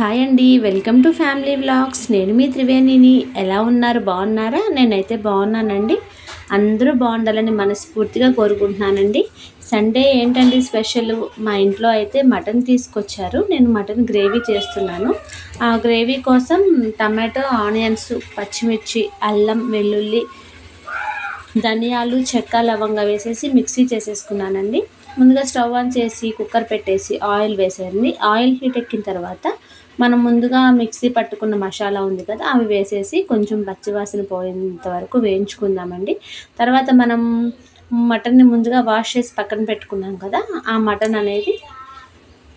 Hi అండి. Welcome to family vlogs. నేను మీ త్రివేణిని. ఎలా ఉన్నారు? బాగున్నారా? నేనైతే బాగున్నానండి. అందరూ బాగుండాలని మనస్ఫూర్తిగా కోరుకుంటున్నానండి. సండే ఏంటండి స్పెషల్? మా ఇంట్లో అయితే మటన్ తీసుకొచ్చారు. నేను మటన్ గ్రేవీ చేస్తున్నాను. ఆ గ్రేవీ కోసం టమాటో ఆనియన్స్ పచ్చిమిర్చి అల్లం వెల్లుల్లి ధనియాలు చెక్క లవంగా వేసేసి మిక్సీ చేసేసుకున్నానండి. ముందుగా స్టవ్ ఆన్ చేసి కుక్కర్ పెట్టేసి ఆయిల్ వేసేయండి. ఆయిల్ హీట్ ఎక్కిన తర్వాత మనం ముందుగా మిక్సీ పట్టుకున్న మసాలా ఉంది కదా అవి వేసేసి కొంచెం పచ్చివాసన పోయేంత వరకు వేయించుకుందామండి. తర్వాత మనం మటన్ని ముందుగా వాష్ చేసి పక్కన పెట్టుకున్నాం కదా ఆ మటన్ అనేది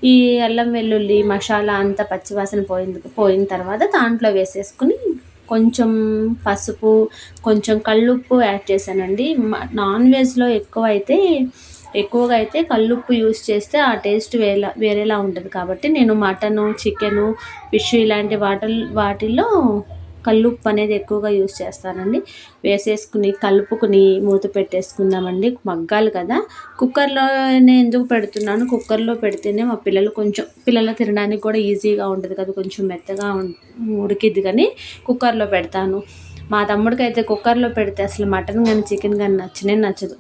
ఈ అల్లం వెల్లుల్లి మసాలా అంతా పచ్చివాసన పోయింది పోయిన తర్వాత దాంట్లో వేసేసుకుని కొంచెం పసుపు కొంచెం కళ్ళుప్పు యాడ్ చేశానండి. నాన్ వెజ్లో ఎక్కువ అయితే ఎక్కువగా అయితే కల్లుప్పు యూస్ చేస్తే ఆ టేస్ట్ వేలా వేరేలా ఉంటుంది. కాబట్టి నేను మటను చికెను ఫిష్ ఇలాంటి వాటి వాటిల్లో కల్లుప్పు అనేది ఎక్కువగా యూస్ చేస్తానండి. వేసేసుకుని కలుపుకుని మూత పెట్టేసుకుందామండి. మగ్గాలి కదా. కుక్కర్లోనే ఎందుకు పెడుతున్నాను? కుక్కర్లో పెడితేనే మా పిల్లలు కొంచెం పిల్లలు తినడానికి కూడా ఈజీగా ఉంటుంది కదా. కొంచెం మెత్తగా ఉడికిద్ది కానీ కుక్కర్లో పెడతాను. మా తమ్ముడికి అయితే కుక్కర్లో పెడితే అసలు మటన్ కానీ చికెన్ కానీ నచ్చనే నచ్చదు.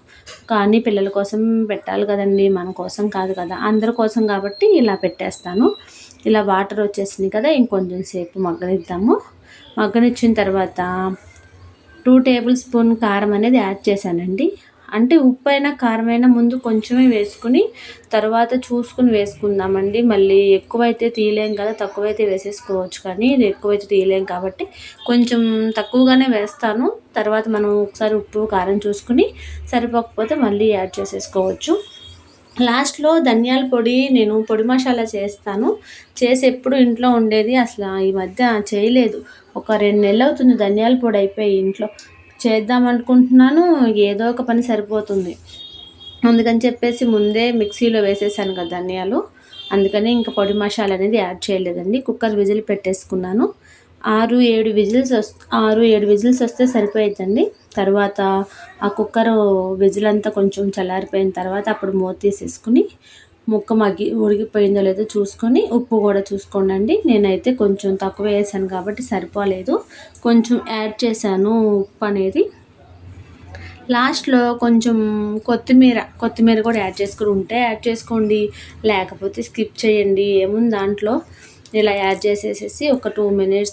కానీ పిల్లల కోసం పెట్టాలి కదండి మన కోసం కాదు కదా. అందరి కోసం కాబట్టి ఇలా పెట్టేస్తాను. ఇలా వాటర్ వచ్చేసింది కదా ఇంకొంచెం సేపు మగ్గనిద్దాము. మగ్గనిచ్చిన తర్వాత టూ టేబుల్ స్పూన్ కారం అనేది యాడ్ చేశానండి. అంటే ఉప్పు అయినా కారమైనా ముందు కొంచెమే వేసుకుని తర్వాత చూసుకుని వేసుకుందామండి. మళ్ళీ ఎక్కువైతే తీయలేం కదా తక్కువైతే వేసేసుకోవచ్చు కానీ ఇది ఎక్కువైతే తీయలేం కాబట్టి కొంచెం తక్కువగానే వేస్తాను. తర్వాత మనం ఒకసారి ఉప్పు కారం చూసుకుని సరిపోకపోతే మళ్ళీ యాడ్ చేసేసుకోవచ్చు. లాస్ట్లో ధనియాల పొడి నేను పొడి మసాలా చేస్తాను. చేసి ఎప్పుడు ఇంట్లో ఉండేది అసలు ఈ మధ్య చేయలేదు. ఒక రెండు నెలలు అవుతుంది ధనియాల పొడి అయిపోయి ఇంట్లో. చేద్దాం అనుకుంటున్నాను. ఏదో ఒక పని సరిపోతుంది. అందుకని చెప్పేసి ముందే మిక్సీలో వేసేసాను కదా ధనియాలు. అందుకని ఇంకా పొడి మసాలా అనేది యాడ్ చేయలేదండి. కుక్కర్ విజిల్ పెట్టేసుకున్నాను. ఆరు ఏడు విజిల్స్ ఆరు ఏడు విజిల్స్ వస్తే సరిపోయిద్దండి. తర్వాత ఆ కుక్కర్ విజిల్ అంతా కొంచెం చల్లారిపోయిన తర్వాత అప్పుడు మూత తీసేసుకుని ముక్క మగ్గి ఉడికిపోయిందో లేదో చూసుకొని ఉప్పు కూడా చూసుకోండి నేనైతే కొంచెం తక్కువ వేసాను కాబట్టి సరిపోలేదు. కొంచెం యాడ్ చేశాను ఉప్పు అనేది. లాస్ట్లో కొంచెం కొత్తిమీర కొత్తిమీర కూడా యాడ్ చేసుకుని ఉంటే యాడ్ చేసుకోండి. లేకపోతే స్కిప్ చేయండి. ఏముంది దాంట్లో? ఇలా యాడ్ చేసేసేసి ఒక టూ మినిట్స్